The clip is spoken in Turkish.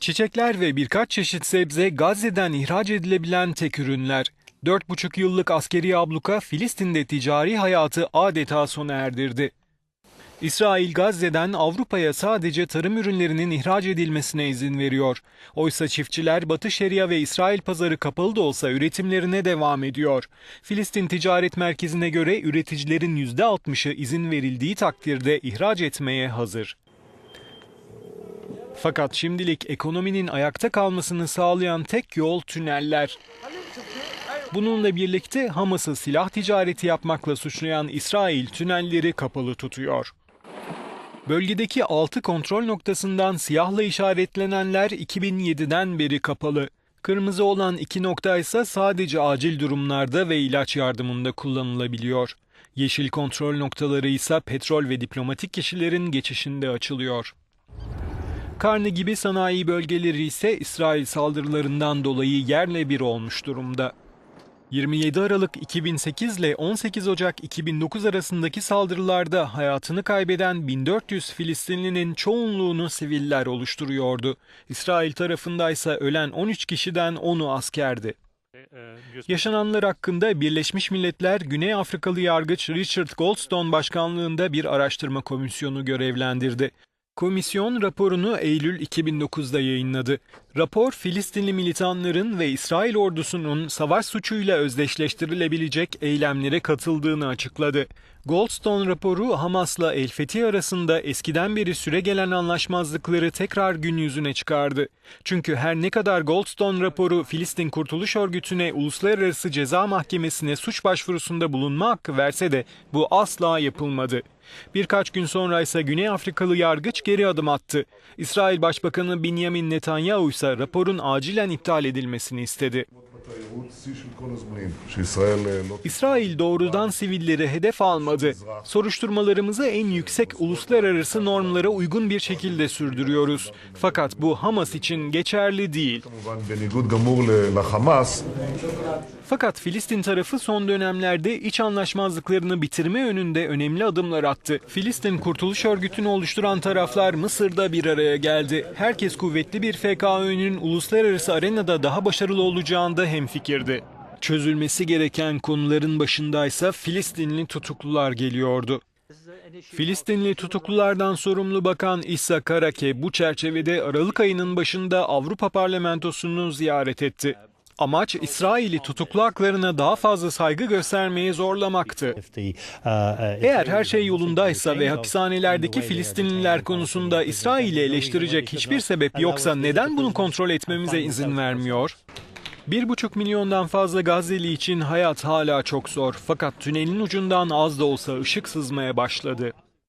Çiçekler ve birkaç çeşit sebze Gazze'den ihraç edilebilen tek ürünler. 4,5 yıllık askeri abluka Filistin'de ticari hayatı adeta sona erdirdi. İsrail Gazze'den Avrupa'ya sadece tarım ürünlerinin ihraç edilmesine izin veriyor. Oysa çiftçiler Batı Şeria ve İsrail pazarı kapalı da olsa üretimlerine devam ediyor. Filistin Ticaret Merkezi'ne göre üreticilerin %60'ı izin verildiği takdirde ihraç etmeye hazır. Fakat şimdilik ekonominin ayakta kalmasını sağlayan tek yol tüneller. Bununla birlikte Hamas'ı silah ticareti yapmakla suçlayan İsrail tünelleri kapalı tutuyor. Bölgedeki 6 kontrol noktasından siyahla işaretlenenler 2007'den beri kapalı. Kırmızı olan iki nokta ise sadece acil durumlarda ve ilaç yardımında kullanılabiliyor. Yeşil kontrol noktaları ise petrol ve diplomatik kişilerin geçişinde açılıyor. Karne gibi sanayi bölgeleri ise İsrail saldırılarından dolayı yerle bir olmuş durumda. 27 Aralık 2008 ile 18 Ocak 2009 arasındaki saldırılarda hayatını kaybeden 1400 Filistinlinin çoğunluğunu siviller oluşturuyordu. İsrail tarafındaysa ölen 13 kişiden 10'u askerdi. Yaşananlar hakkında Birleşmiş Milletler Güney Afrikalı yargıç Richard Goldstone başkanlığında bir araştırma komisyonu görevlendirdi. Komisyon raporunu Eylül 2009'da yayınladı. Rapor, Filistinli militanların ve İsrail ordusunun savaş suçuyla özdeşleştirilebilecek eylemlere katıldığını açıkladı. Goldstone raporu Hamas'la El Fethi arasında eskiden beri süregelen anlaşmazlıkları tekrar gün yüzüne çıkardı. Çünkü her ne kadar Goldstone raporu Filistin Kurtuluş Örgütü'ne Uluslararası Ceza Mahkemesi'ne suç başvurusunda bulunma hakkı verse de bu asla yapılmadı. Birkaç gün sonra ise Güney Afrikalı yargıç geri adım attı. İsrail Başbakanı Benjamin Netanyahu ise raporun acilen iptal edilmesini istedi. İsrail doğrudan sivilleri hedef almadı. Soruşturmalarımızı en yüksek uluslararası normlara uygun bir şekilde sürdürüyoruz. Fakat bu Hamas için geçerli değil. Fakat Filistin tarafı son dönemlerde iç anlaşmazlıklarını bitirme yönünde önemli adımlar attı. Filistin Kurtuluş Örgütü'nü oluşturan taraflar Mısır'da bir araya geldi. Herkes kuvvetli bir FKÖ'nün uluslararası arenada daha başarılı olacağında hemfikirdi. Çözülmesi gereken konuların başındaysa Filistinli tutuklular geliyordu. Filistinli tutuklulardan sorumlu bakan İsa Karake bu çerçevede Aralık ayının başında Avrupa Parlamentosu'nu ziyaret etti. Amaç İsrail'i tutuklu haklarına daha fazla saygı göstermeye zorlamaktı. Eğer her şey yolundaysa ve hapishanelerdeki Filistinliler konusunda İsrail'i eleştirecek hiçbir sebep yoksa neden bunu kontrol etmemize izin vermiyor? Bir buçuk milyondan fazla Gazze'li için hayat hala çok zor fakat tünelin ucundan az da olsa ışık sızmaya başladı.